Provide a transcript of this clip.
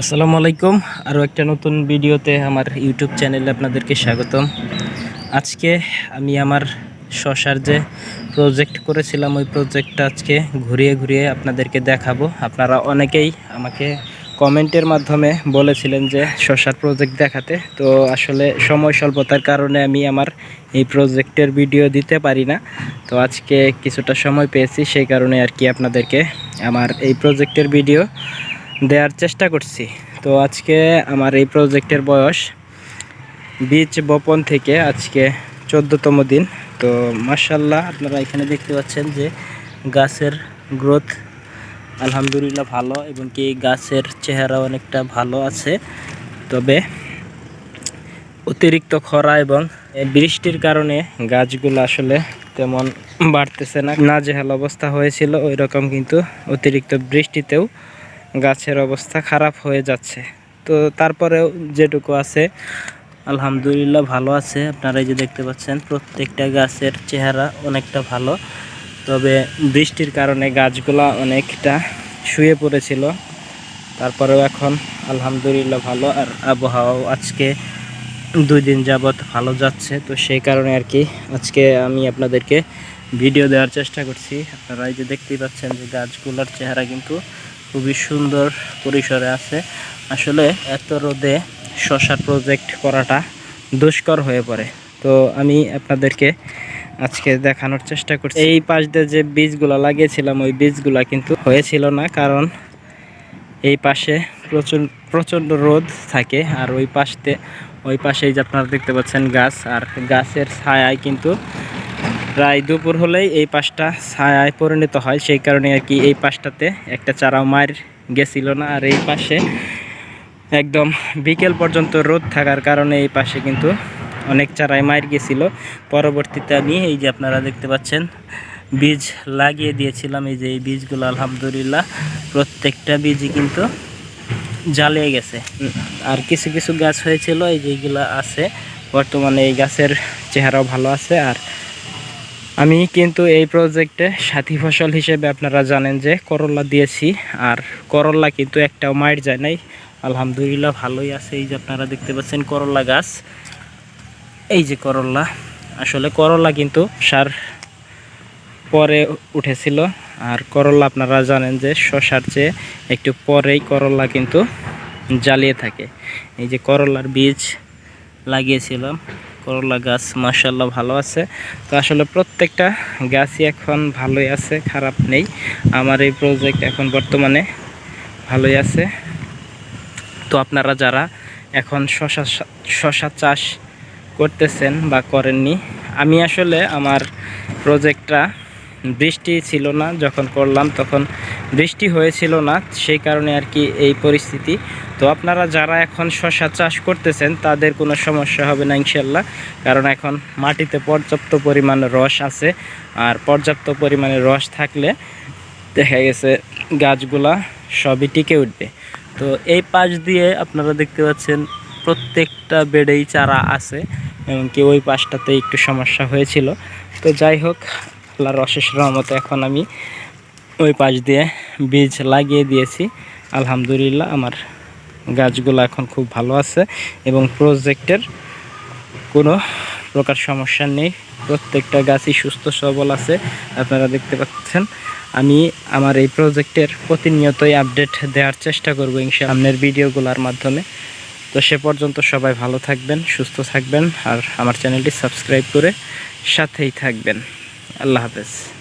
আসসালামু আলাইকুম। আরও একটা নতুন ভিডিওতে আমার ইউটিউব চ্যানেলে আপনাদেরকে স্বাগতম। আজকে আমি আমার শশার যে প্রজেক্ট করেছিলাম, ওই প্রজেক্টটা আজকে ঘুরিয়ে ঘুরিয়ে আপনাদেরকে দেখাবো। আপনারা অনেকেই আমাকে কমেন্টের মাধ্যমে বলেছিলেন যে শশার প্রজেক্ট দেখাতে। তো আসলে সময় স্বল্পতার কারণে আমি আমার এই প্রজেক্টের ভিডিও দিতে পারি না। তো আজকে কিছুটা সময় পেয়েছি, সেই কারণে আর কি আপনাদেরকে আমার এই প্রজেক্টের ভিডিও দেওয়ার চেষ্টা করছি। তো আজকে আমার এই প্রজেক্টের বয়স বীজ বপন থেকে আজকে চোদ্দোতম দিন। তো মার্শাল্লাহ আপনারা এখানে দেখতে পাচ্ছেন যে গাছের গ্রোথ আলহামদুলিল্লাহ ভালো এবং কি গাছের চেহারা অনেকটা ভালো আছে। তবে অতিরিক্ত খরা এবং বৃষ্টির কারণে গাছগুলো আসলে তেমন বাড়তেছে না। না নাজেহাল অবস্থা হয়েছিল ওই রকম কিন্তু অতিরিক্ত বৃষ্টিতেও গাছের অবস্থা খারাপ হয়ে যাচ্ছে। তো তারপরেও যেটুকু আছে, আলহামদুলিল্লাহ ভালো আছে। আপনারা এই যে দেখতে পাচ্ছেন, প্রত্যেকটা গাছের চেহারা অনেকটা ভালো। তবে বৃষ্টির কারণে গাছগুলা অনেকটা শুয়ে পড়েছিল। তারপরেও এখন আলহামদুলিল্লাহ ভালো। আর আবহাওয়াও আজকে দুই দিন যাবৎ ভালো যাচ্ছে। তো সেই কারণে আর কি আজকে আমি আপনাদেরকে ভিডিও দেওয়ার চেষ্টা করছি। আপনারা এই যে দেখতেই পাচ্ছেন যে গাছগুলোর চেহারা কিন্তু খুবই সুন্দর পরিসরে আছে। আসলে এত রোদে শশার প্রজেক্ট করাটা দুষ্কর হয়ে পড়ে। তো আমি আপনাদেরকে আজকে দেখানোর চেষ্টা করছি। এই পাশ দিয়ে যে বীজগুলো লাগিয়েছিলাম, ওই বীজগুলো কিন্তু হয়েছিল না, কারণ এই পাশে প্রচুর, প্রচণ্ড রোদ থাকে, আর ওই পাশতে, ওই পাশেই যে আপনারা দেখতে পাচ্ছেন গাছ, আর গাছের ছায়ায় কিন্তু প্রায় দুপুর হলেই এই পাশটা ছায়ায় পরিণত হয়, সেই কারণে আর কি এই পাশটাতে একটা চারাও মার গেছিল না। আর এই পাশে একদম বিকেল পর্যন্ত রোদ থাকার কারণে এই পাশে কিন্তু অনেক চারাই মার গেছিল। পরবর্তীতে আমি এই যে আপনারা দেখতে পাচ্ছেন, বীজ লাগিয়ে দিয়েছিলাম। এই যে এই বীজগুলো, আলহামদুলিল্লাহ, প্রত্যেকটা বীজই কিন্তু জ্বালিয়ে গেছে। আর কিছু কিছু গাছ হয়েছিল, এই যেগুলো আছে, বর্তমানে এই গাছের চেহারাও ভালো আছে। আর আমি কিন্তু এই প্রজেক্টে সাথী ফসল হিসেবে আপনারা জানেন যে করল্লা দিয়েছি, আর করল্লা কিন্তু একটাও মাইট যায় নাই। আলহামদুলিল্লাহ ভালোই আছে, এই যে আপনারা দেখতে পাচ্ছেন করল্লা গাছ। এই যে করল্লা আসলে করল্লা কিন্তু সার পরে উঠেছিল, আর করল্লা আপনারা জানেন যে শশার চেয়ে একটু পরেই করল্লা কিন্তু জ্বালিয়ে থাকে। এই যে করল্লার বীজ লাগিয়েছিলাম। করলা গাছ মাসাল্লাহ ভালো আছে। তো আসলে প্রত্যেকটা গাছই এখন ভালোই আছে, খারাপ নেই। আমার এই প্রজেক্ট এখন বর্তমানে ভালোই আছে। তো আপনারা যারা এখন শশা শশা চাষ করতেছেন বা করেননি, আমি আসলে আমার প্রজেক্টটা বৃষ্টি ছিল না, যখন করলাম তখন বৃষ্টি হয়েছিল না, সেই কারণে আর কি এই পরিস্থিতি। তো আপনারা যারা এখন শশা চাষ করতেছেন, তাদের কোনো সমস্যা হবে না ইনশাল্লাহ, কারণ এখন মাটিতে পর্যাপ্ত পরিমাণ রস আছে। আর পর্যাপ্ত পরিমাণে রস থাকলে দেখা গেছে গাছগুলা সবই টিকে উঠবে। তো এই পাশ দিয়ে আপনারা দেখতে পাচ্ছেন প্রত্যেকটা বেডেই চারা আছে, এমনকি ওই পাশটাতে একটু সমস্যা হয়েছিল। তো যাই হোক, আল্লাহর অশেষ রহমতে এখন আমি ওই পাশ দিয়ে বীজ লাগিয়ে দিয়েছি। আলহামদুলিল্লাহ আমার গাছগুলো এখন খুব ভালো আছে এবং প্রজেক্টের কোনো প্রকার সমস্যা নেই। প্রত্যেকটা গাছই সুস্থ, সবল আছে, আপনারা দেখতে পাচ্ছেন। আমি আমার এই প্রজেক্টের প্রতিনিয়তই আপডেট দেওয়ার চেষ্টা করব সামনের ভিডিওগুলোর মাধ্যমে। তো সে পর্যন্ত সবাই ভালো থাকবেন, সুস্থ থাকবেন আর আমার চ্যানেলটি সাবস্ক্রাইব করে সাথেই থাকবেন। আল্লাহ হাফেজ।